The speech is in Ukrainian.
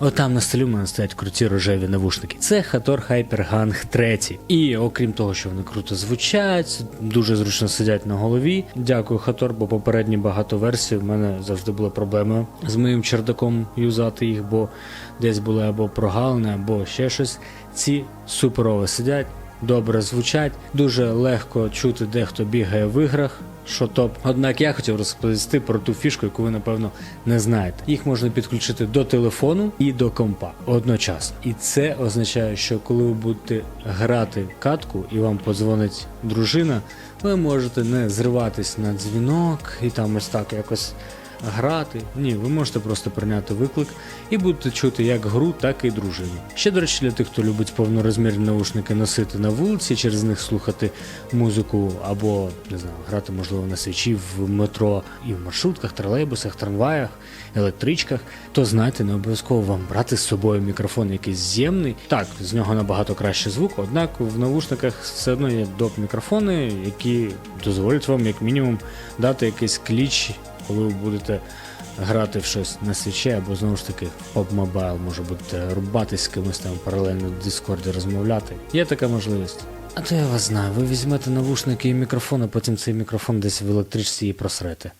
Отам на столі у мене стоять круті рожеві навушники. Це Hator HyperHang 3. І окрім того, що вони круто звучать, дуже зручно сидять на голові. Дякую, Hator, бо попередні багато версій в мене завжди були проблеми з моїм чердаком юзати їх, бо десь були або прогалини, або ще щось. Ці суперово сидять. Добре звучать, дуже легко чути, де хто бігає в іграх, що топ. Однак я хотів розповісти про ту фішку, яку ви напевно не знаєте. Їх можна підключити до телефону і до компа одночасно. І це означає, що коли ви будете грати катку і вам подзвонить дружина, ви можете не зриватись на дзвінок і там ось так якось грати. Ні, ви можете просто прийняти виклик і будете чути як гру, так і дружину. Ще, до речі, для тих, хто любить повнорозмірні наушники носити на вулиці, через них слухати музику або не знаю, грати можливо на свічі в метро і в маршрутках, тролейбусах, трамваях, електричках, то знайте, не обов'язково вам брати з собою мікрофон якийсь з'ємний. Так, з нього набагато краще звук, однак в навушниках все одно є доп мікрофони, які дозволять вам як мінімум дати якийсь кліч коли ви будете грати в щось на свічі, або знову ж таки PUBG може будете рубатись з кимось там паралельно в Дискорді розмовляти. Є така можливість. А то я вас знаю, ви візьмете навушники і мікрофон, а потім цей мікрофон десь в електричці і просрете.